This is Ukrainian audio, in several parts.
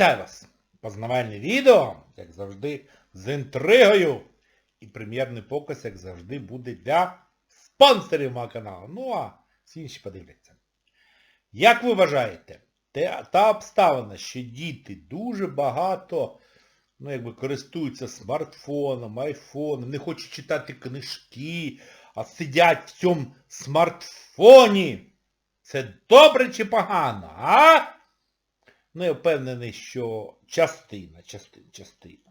Вітаю вас! Познавальне відео, як завжди, з інтригою. І прем'єрний показ, як завжди, буде для спонсорів мого каналу. Ну а всі інші подивляться. Як ви вважаєте, те- та обставина, що діти дуже багато ну, якби, користуються смартфоном, айфоном, не хочуть читати книжки, а сидять в цьому смартфоні, це добре чи погано, а? Ну, я впевнений, що частина, частина, частина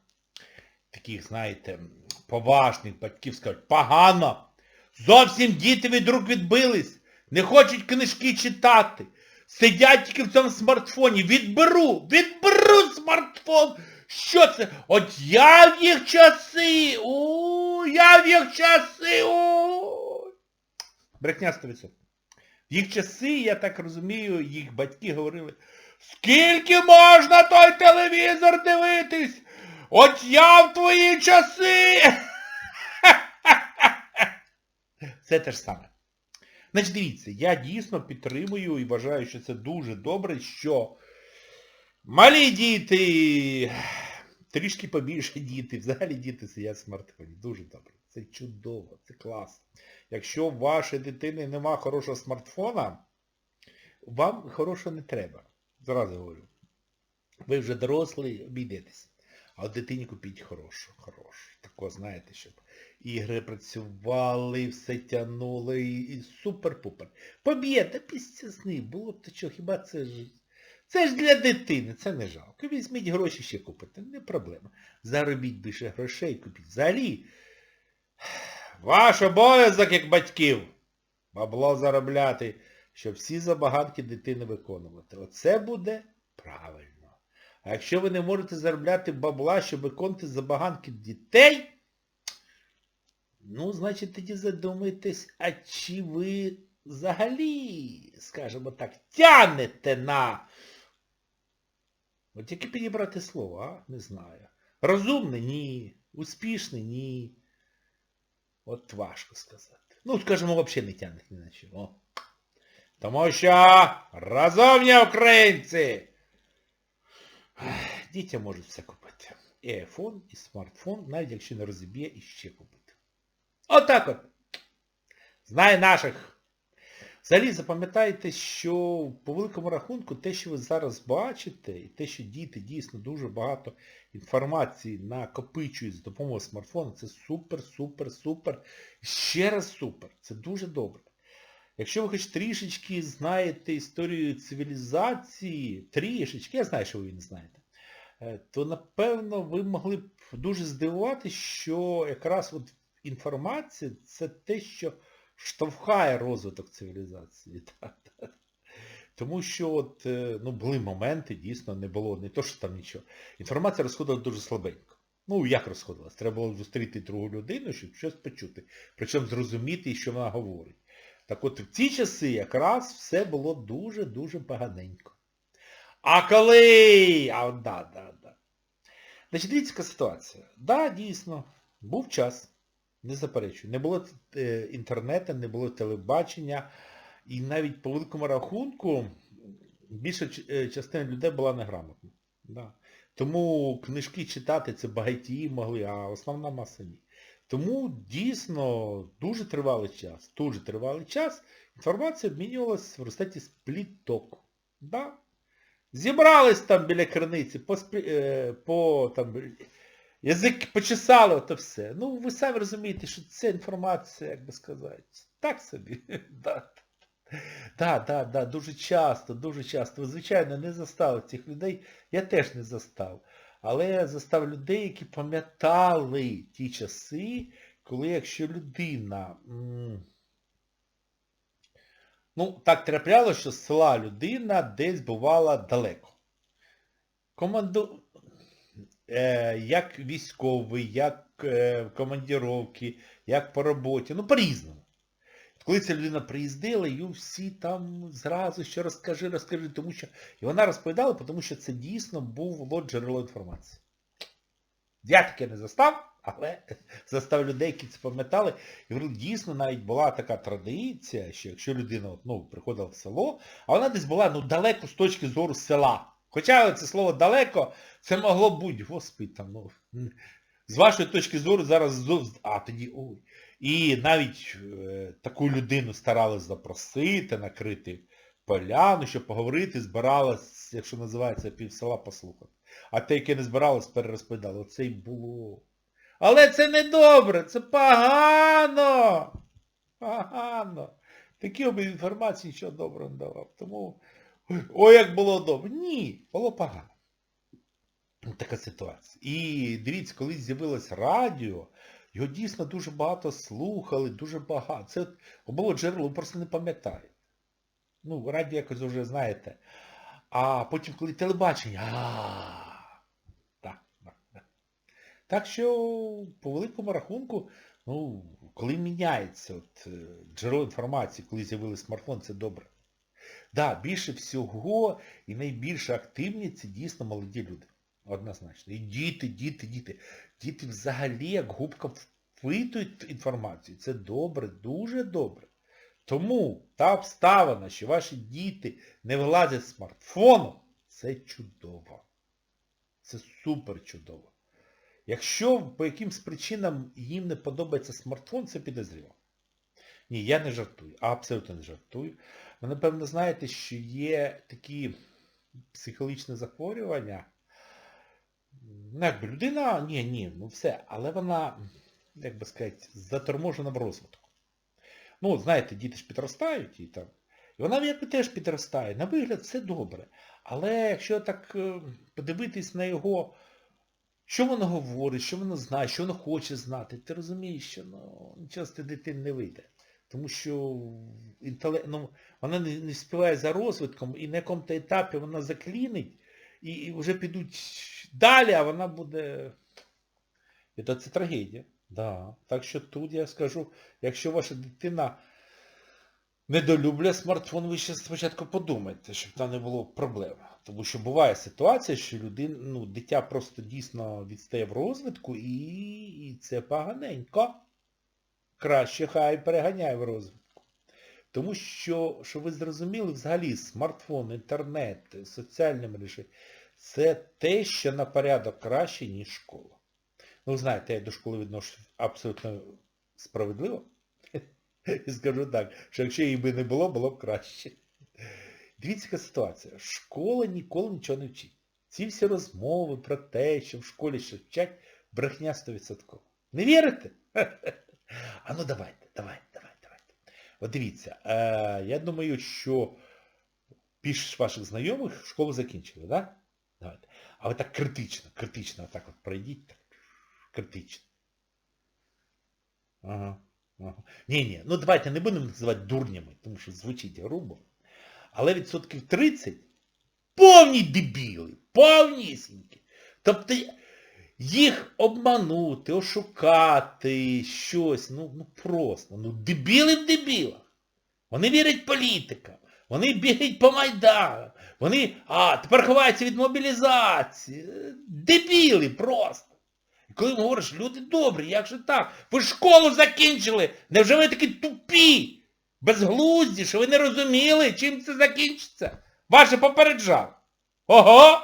таких, знаєте, поважних батьків скажуть, погано, зовсім діти від рук відбились, не хочуть книжки читати, сидять тільки в цьому смартфоні, відберу, відберу смартфон. Що це? От я в їх часи, у, я в їх часи, у. Брехня 100%. В їх часи, я так розумію, їх батьки говорили, скільки можна той телевізор дивитись? От я в твої часи. Це те ж саме. Значить, дивіться, я дійсно підтримую і вважаю, що це дуже добре, що малі діти, трішки побільше діти, взагалі діти сидять в смартфоні. Дуже добре. Це чудово, це класно. Якщо у вашої дитини нема хорошого смартфона, вам хорошого не треба. Зразу говорю. Ви вже дорослий, обійдетесь. А от дитині купіть хорошу, хорошу. Такого, знаєте, щоб ігри працювали, все тянули і, супер-пупер. Поб'єте після сни, було б то що, хіба це ж... Це ж для дитини, це не жалко. Візьміть гроші ще купите, не проблема. Заробіть більше грошей, купіть. Взагалі, ваш обов'язок як батьків бабло заробляти, щоб всі забаганки дитини виконувати. Оце буде правильно. А якщо ви не можете заробляти бабла, щоб виконувати забаганки дітей, ну, значить, тоді задумайтесь, а чи ви взагалі, скажімо так, тянете на... От тільки підібрати слово, а? Не знаю. Розумний? Ні. Успішний? Ні. От важко сказати. Ну, скажімо, взагалі не тягнуть ні на чого. Тому що розумні українці! Дітям можуть все купити. І айфон, і смартфон, навіть якщо не розіб'є, і ще купити. Отак от. Знає наших. Взагалі запам'ятайте, що по великому рахунку те, що ви зараз бачите, і те, що діти дійсно дуже багато інформації накопичують з допомогою смартфону, це супер, супер, супер. Ще раз супер. Це дуже добре. Якщо ви хоч трішечки знаєте історію цивілізації, трішечки, я знаю, що ви не знаєте, е, то напевно ви могли б дуже здивуватися, що якраз от інформація це те, що штовхає розвиток цивілізації. Тому що от, е, ну, були моменти, дійсно, не було, не то, що там нічого. Інформація розходилася дуже слабенько. Ну, як розходилась? Треба було зустріти другу людину, щоб щось почути. Причому зрозуміти, що вона говорить. Так от в ці часи якраз все було дуже-дуже поганенько. А коли... А, да, да, да. Значить, дивіться, яка ситуація. Да, дійсно, був час, не заперечую. Не було е, інтернету, не було телебачення, і навіть по великому рахунку більша е, частина людей була неграмотна. Да. Тому книжки читати це багатії могли, а основна маса ні. Тому дійсно дуже тривалий час, дуже тривалий час інформація обмінювалася в результаті спліток. Да? Зібрались там біля криниці, по, е, по там, язик почесали, ото все. Ну, ви самі розумієте, що це інформація, як би сказати, так собі. Да. Так, так, так, дуже часто, дуже часто. Ви, звичайно, не застали цих людей. Я теж не застав. Але я застав людей, які пам'ятали ті часи, коли якщо людина... Ну, так трапляло, що села людина десь бувала далеко. Команду... Е, як військовий, як е, командіровки, як по роботі, ну по-різному. Коли ця людина приїздила, її всі там зразу що розкажи, розкажи, тому що... І вона розповідала, тому що це дійсно було джерело інформації. Я таке не застав, але застав людей, які це пам'ятали. І говорю, дійсно навіть була така традиція, що якщо людина ну, приходила в село, а вона десь була ну, далеко з точки зору села. Хоча це слово далеко, це могло бути, господи, там, ну, з вашої точки зору зараз а тоді ой. І навіть е, таку людину старались запросити, накрити поляну, щоб поговорити, збиралась, якщо називається, пів села послухати. А те, яке не збиралось, перерозповідали. Оце й було. Але це не добре, це погано. Погано. Такі обі інформації нічого доброго не давав. Тому, ой, як було добре. Ні, було погано. Така ситуація. І дивіться, коли з'явилось радіо, його дійсно дуже багато слухали, дуже багато. Це було джерело, ви просто не пам'ятаєте. Ну, радіо якось вже знаєте. А потім, коли телебачення, так, так, що, по великому рахунку, ну, коли міняється от, е, джерело інформації, коли з'явилися смартфон, це добре. Так, да, більше всього і найбільше активні це дійсно молоді люди. Однозначно. І діти, діти, діти. Діти взагалі як губка впитують інформацію. Це добре, дуже добре. Тому та обставина, що ваші діти не вилазять з смартфону, це чудово. Це супер чудово. Якщо по якимсь причинам їм не подобається смартфон, це підозріло. Ні, я не жартую, абсолютно не жартую. Ви, напевно, знаєте, що є такі психологічні захворювання. Ну, якби людина, ні, ні, ну все, але вона, як би сказати, заторможена в розвитку. Ну, знаєте, діти ж підростають і там. І вона якби теж підростає. На вигляд все добре. Але якщо так е, подивитись на його, що воно говорить, що воно знає, що воно хоче знати, ти розумієш, що ну, нічого з тієї дитини не вийде. Тому що інтеле... ну, вона не, не співає за розвитком і на якому-то етапі вона заклінить, і, вже підуть далі, а вона буде... І це трагедія. Да. Так що тут я скажу, якщо ваша дитина недолюблює смартфон, ви ще спочатку подумайте, щоб там не було проблем. Тому що буває ситуація, що людина, ну, дитя просто дійсно відстає в розвитку і, і це поганенько. Краще хай переганяє в розвитку. Тому що, що ви зрозуміли, взагалі смартфон, інтернет, соціальні мережі, це те, що на порядок краще, ніж школа. Ну, знаєте, я до школи відношу абсолютно справедливо. І скажу так, що якщо її би не було, було б краще. Дивіться, яка ситуація. Школа ніколи нічого не вчить. Ці всі розмови про те, що в школі ще вчать, брехня 100%. Не вірите? А ну давайте, давайте. От дивіться, е, я думаю, що більшість ваших знайомих школу закінчили, так? Да? Давайте. А ви так критично, критично отак от пройдіть, так, критично. Ага. ага. Ні-ні, ну давайте не будемо називати дурнями, тому що звучить грубо. Але відсотків 30 повні дебіли, повнісінькі. Тобто їх обманути, ошукати, щось, ну, ну просто, ну дебіли в дебілах. Вони вірять політикам, вони бігають по Майдану, вони, а, тепер ховаються від мобілізації. Дебіли просто. І коли їм говориш, люди добрі, як же так? Ви школу закінчили, невже ви такі тупі, безглузді, що ви не розуміли, чим це закінчиться? Ваше попереджав. Ого!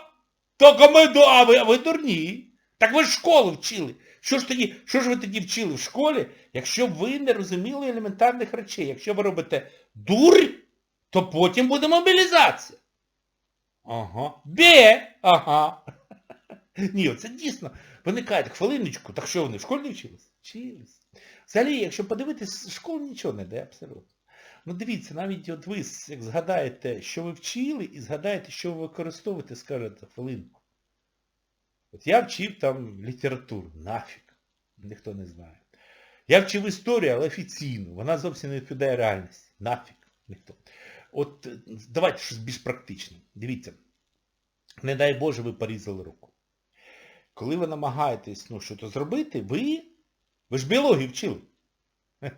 Тільки ми. А ви, а ви дурні. Так ви ж школу вчили. Що ж тоді, що ж ви тоді вчили в школі, якщо ви не розуміли елементарних речей? Якщо ви робите дурь, то потім буде мобілізація. Ага. Бе! Ага. Ні, це дійсно виникає хвилиночку, так що вони в школі вчились? Вчились. Взагалі, якщо подивитись, школа нічого не дає абсолютно. Ну дивіться, навіть от ви як згадаєте, що ви вчили, і згадаєте, що ви використовуєте, скажете, хвилинку. От я вчив там літературу, нафіг. Ніхто не знає. Я вчив історію, але офіційну. Вона зовсім не відповідає реальності. Нафіг. Ніхто. От давайте щось більш практичне. Дивіться. Не дай Боже, ви порізали руку. Коли ви намагаєтесь ну, щось зробити, ви... Ви ж біологію вчили.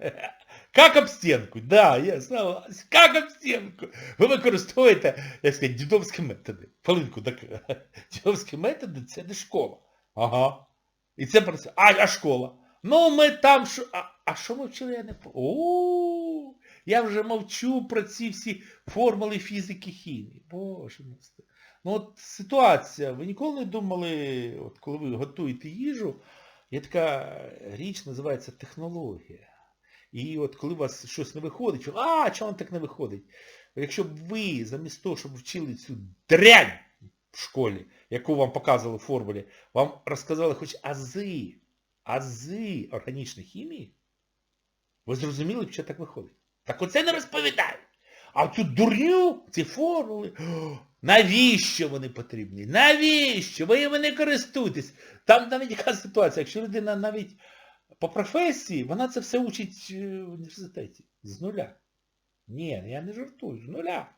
Как об стінку, да, я согласен. Как об стінку. Ви використовуєте, як сказати, дідовські методи. Хвилинку, так, дідовські методи це не школа. Ага. І це про це. А, а школа? Ну, ми там, що... А, що ми вчили, я не О, я вже мовчу про ці всі формули фізики, хімії. Боже мій. Ну от ситуація, ви ніколи не думали, от коли ви готуєте їжу, є така річ, називається технологія. І от коли у вас щось не виходить, що, а, воно так не виходить? Якщо б ви, замість того, щоб вчили цю дрянь в школі, яку вам показували в формулі, вам розказали хоч ази, ази органічної хімії, ви зрозуміли б, що так виходить. Так оце не розповідають. А цю дурню, ці формули, навіщо вони потрібні? Навіщо? Ви їми не користуєтесь. Там навіть яка ситуація, якщо людина навіть по професії, вона це все учить е, в університеті. З нуля. Ні, я не жартую, з нуля.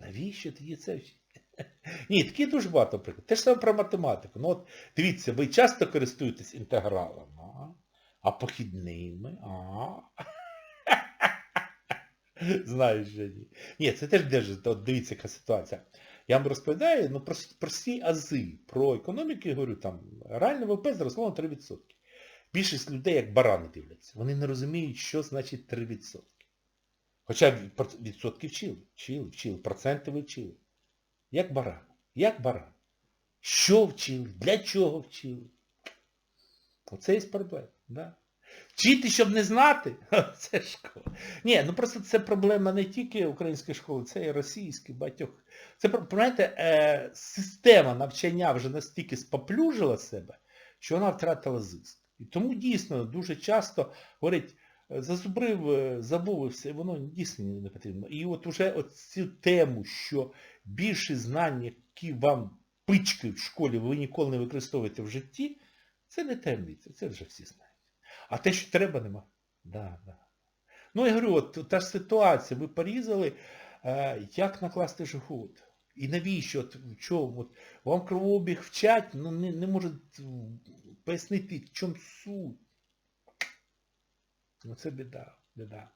Навіщо тоді це вчить? Ні, такі дуже багато прикладів. Те ж саме про математику. Ну от, дивіться, ви часто користуєтесь інтегралами, а, а похідними, а. Знаєш, що ні. Ні, це теж держить, от дивіться, яка ситуація. Я вам розповідаю, ну, про, прості ази, про економіку, я говорю, там, реально ВВП зросло на 3%. Більшість людей як барани дивляться. Вони не розуміють, що значить 3%. Хоча відсотки вчили, вчили, вчили, проценти вчили. Як баран. Як баран. Що вчили? Для чого вчили? Оце є проблема. Да? Вчити, щоб не знати, це школа. Ні, ну просто це проблема не тільки української школи, це і російської, багатьох. Це, е, система навчання вже настільки споплюжила себе, що вона втратила зиск. І тому дійсно дуже часто говорять, е, зазубрив, е, забув і воно дійсно не потрібно. І от уже цю тему, що більше знань, які вам пичкають в школі, ви ніколи не використовуєте в житті, це не таємниця, це вже всі знають. А те, що треба, нема. Да, да. Ну, я говорю, от та ж ситуація, ви порізали, е, як накласти жгут. І навіщо? От, в чому? От, вам кровообіг вчать, ну не, не можуть м, пояснити, в чому суть. Ну це біда, біда.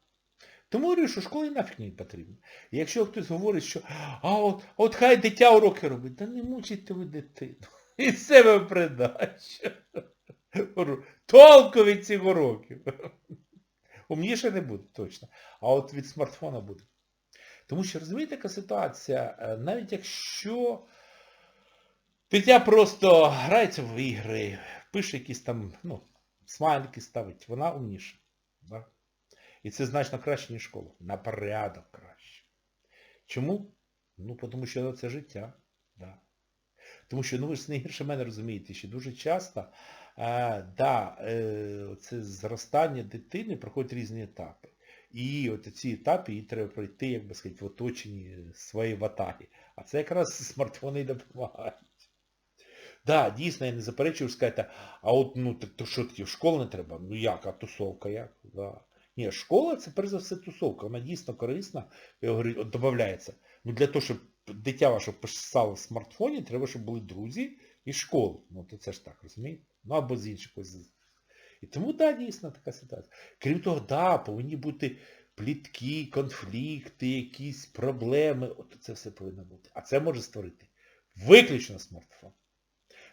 Тому говорю, що школи нафіг не потрібно. Якщо хтось говорить, що а от, от хай дитя уроки робить, та не мучайте ви дитину. І себе придача. Толку від цих уроків. Умніше не буде, точно. А от від смартфона буде. Тому що, розумієте, яка ситуація, е, навіть якщо дитя просто грається в ігри, пише якісь там, ну, смайлики ставить, вона умніша. Да? І це значно краще, ніж школа. На порядок краще. Чому? Ну, тому що це життя. Да. Тому що, ну ви ж не гірше мене розумієте, що дуже часто е, да, е, це зростання дитини проходять різні етапи. І от ці етапи їй треба пройти, як би сказати, в оточенні своєї ватаги. А це якраз смартфони і допомагають. Да, дійсно, я не заперечую, сказати, а от ну так то що таке, в школу не треба? Ну як, а тусовка як? Да. Ні, школа це перш за все тусовка, вона дійсно корисна, я говорю, додається. Ну для того, щоб дитя ваше писало в смартфоні, треба, щоб були друзі і школи. Ну то це ж так, розумієте? Ну або з інших. І тому, да, дійсно така ситуація. Крім того, да, повинні бути плітки, конфлікти, якісь проблеми. От це все повинно бути. А це може створити виключно смартфон.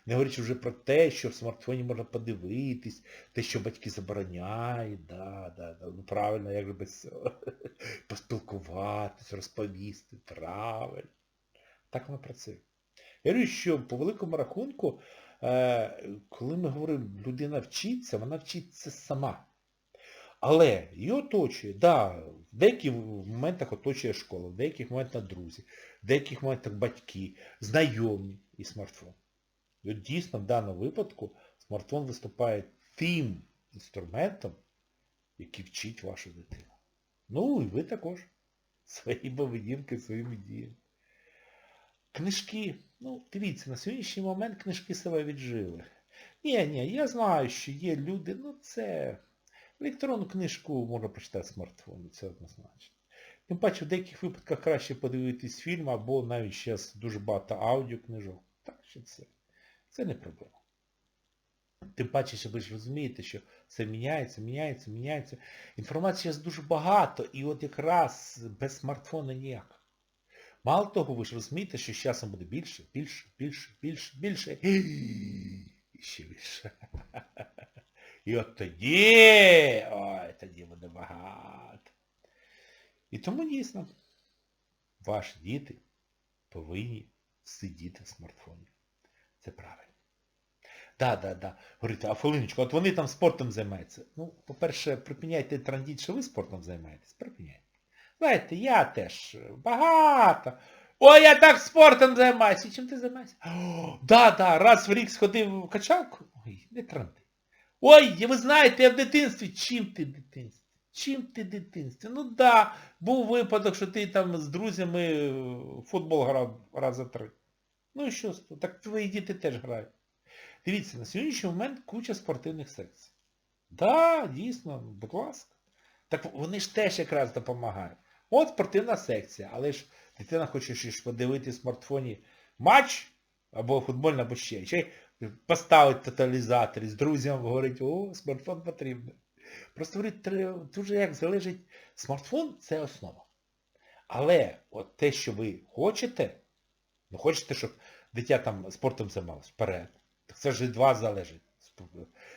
Не говорячи вже про те, що в смартфоні можна подивитись, те, що батьки забороняють, да, да, да, ну правильно, як же без цього. Поспілкуватись, розповісти, правильно. Так воно працює. Я говорю, що по великому рахунку, е, коли ми говоримо, людина вчиться, вона вчиться сама. Але її оточує, да, в деяких моментах оточує школа, в деяких моментах друзі, в деяких моментах батьки, знайомі і смартфон. І от дійсно в даному випадку смартфон виступає тим інструментом, який вчить вашу дитину. Ну і ви також. Свої поведінки, своїми діями. Книжки, ну, дивіться, на сьогоднішній момент книжки себе віджили. Ні, ні, я знаю, що є люди, ну це електронну книжку можна прочитати в смартфоні, це однозначно. Тим паче в деяких випадках краще подивитись фільм, або навіть зараз дуже багато аудіокнижок. Так що це. Це не проблема. Тим паче, що ви ж розумієте, що це міняється, міняється, міняється. Інформації зараз дуже багато, і от якраз без смартфона ніяк. Мало того, ви ж розумієте, що з часом буде більше, більше, більше, більше, більше. І ще більше. І от тоді, ой, тоді буде багато. І тому дійсно, ваші діти повинні сидіти в смартфоні. Це правильно. Так, так, так. Говорите, а хвилиночку, от вони там спортом займаються. Ну, по-перше, припиняйте трандіть, що ви спортом займаєтесь. Припиняйте. Знаєте, я теж багато. Ой, я так спортом займаюся. І чим ти займаєшся? О, да, да, раз в рік сходив в качалку. Ой, не транди. Ой, ви знаєте, я в дитинстві. Чим ти в дитинстві? Чим ти в дитинстві? Ну да, був випадок, що ти там з друзями в футбол грав рази три. Ну і що? Так твої діти теж грають. Дивіться, на сьогоднішній момент куча спортивних секцій. Да, дійсно, будь ласка. Так вони ж теж якраз допомагають. От спортивна секція, але ж дитина хоче ж подивити в смартфоні матч або футбольний, або ще. Ще поставить тоталізатор і з друзями говорить, о, смартфон потрібен. Просто говорить, дуже як залежить. Смартфон це основа. Але от те, що ви хочете, ну хочете, щоб дитя там спортом займалось, вперед. Так це ж від вас залежить.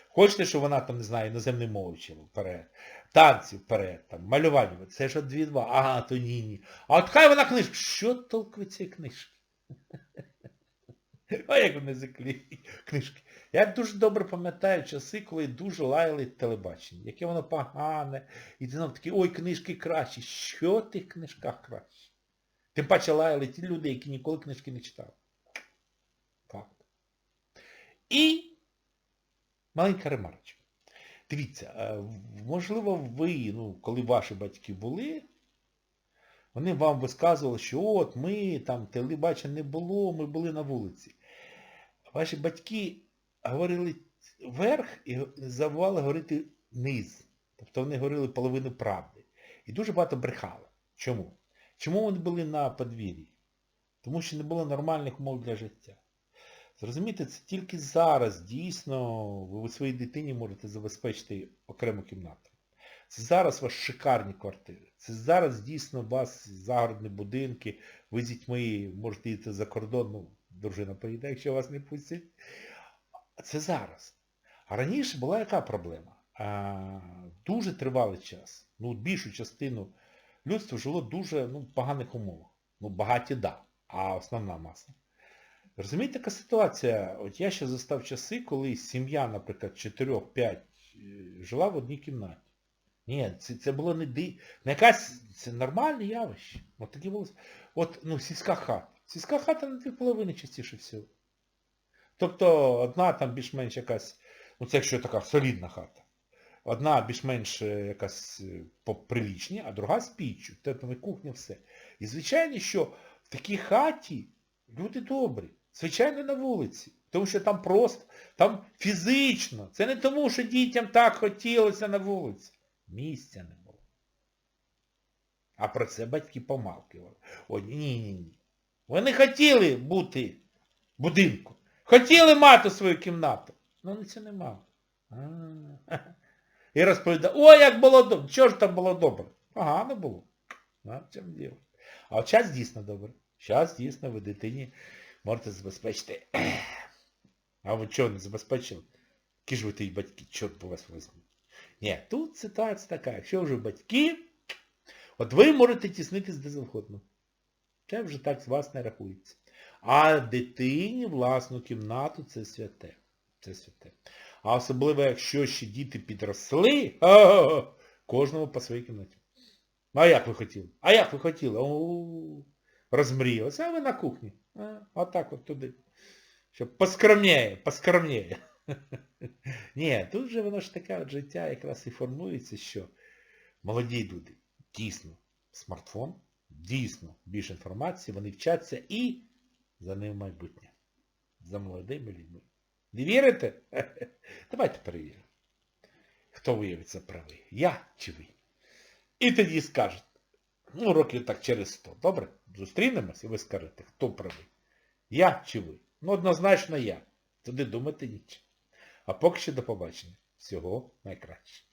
Хочете, щоб вона там, не знаю, іноземні мови вчила, вперед. Танці вперед, там, малювання, це ж от дві два. Ага, то ні, ні. А от хай вона книжка. Що толку від цієї книжки? А як вони заклеють книжки? Я дуже добре пам'ятаю часи, коли дуже лаяли телебачення, яке воно погане, і ти знов такі, ой, книжки кращі. Що в тих книжках краще? Тим паче лаяли ті люди, які ніколи книжки не читали. Факт. І маленька ремарочка. Дивіться, е, можливо, ви, ну, коли ваші батьки були, вони вам висказували, що от ми, там, телебачення не було, ми були на вулиці. Ваші батьки говорили верх і забували говорити низ. Тобто вони говорили половину правди. І дуже багато брехали. Чому? Чому вони були на подвір'ї? Тому що не було нормальних умов для життя. Зрозумієте, це тільки зараз дійсно ви своїй дитині можете забезпечити окрему кімнату. Це зараз у вас шикарні квартири. Це зараз дійсно у вас загородні будинки, ви з дітьми можете йти за кордон, ну, дружина поїде, якщо вас не пустять. Це зараз. А раніше була яка проблема? А, дуже тривалий час. Ну, більшу частину людства жило дуже ну, поганих умовах. Ну, багаті да, а основна маса. Розумієте, така ситуація? От я ще застав часи, коли сім'я, наприклад, 4-5 е, жила в одній кімнаті. Ні, це, це було не ди... не якась, це нормальне явище. От такі було. От, ну, сільська хата. Сільська хата на дві половини частіше всього. Тобто одна там більш-менш якась, ну це якщо така солідна хата. Одна більш-менш е, якась е, поприлічні, а друга з піччю. Тобто на кухня все. І звичайно, що в такій хаті люди добрі. Звичайно, на вулиці. Тому що там просто, там фізично. Це не тому, що дітям так хотілося на вулиці. Місця не було. А про це батьки помалкивали. О, ні-ні-ні. Вони хотіли бути в будинку. Хотіли мати свою кімнату. Ну це не мали. І розповідав, ой, як було добре. Чого ж там було добре? Погано було. А, в чому діло? А от час дійсно добре. Час дійсно ви дитині можете забезпечити. А ви чого не забезпечили? Які ж ви ті батьки, чорт по вас возьме. Ні, тут ситуація така, якщо вже батьки, от ви можете тіснитись де завгодно. Це вже так з вас не рахується. А дитині власну кімнату це святе. Це святе. А особливо, якщо ще діти підросли, а, кожному по своїй кімнаті. А як ви хотіли? А як ви хотіли? Розмріялися, а ви на кухні. А, отак от туди. Щоб поскромніє, поскромніє. Ні, тут же воно ж таке от життя якраз і формується, що молоді люди, дійсно, смартфон, дійсно, більше інформації, вони вчаться і за ним майбутнє. За молодими людьми. Не вірите? Давайте перевіримо. Хто виявиться правий? Я чи ви? І тоді скажете. Ну, років так через сто. Добре? Зустрінемось і ви скажете, хто правий? Я чи ви? Ну, однозначно я. Туди думати нічого. А поки що до побачення. Всього найкраще.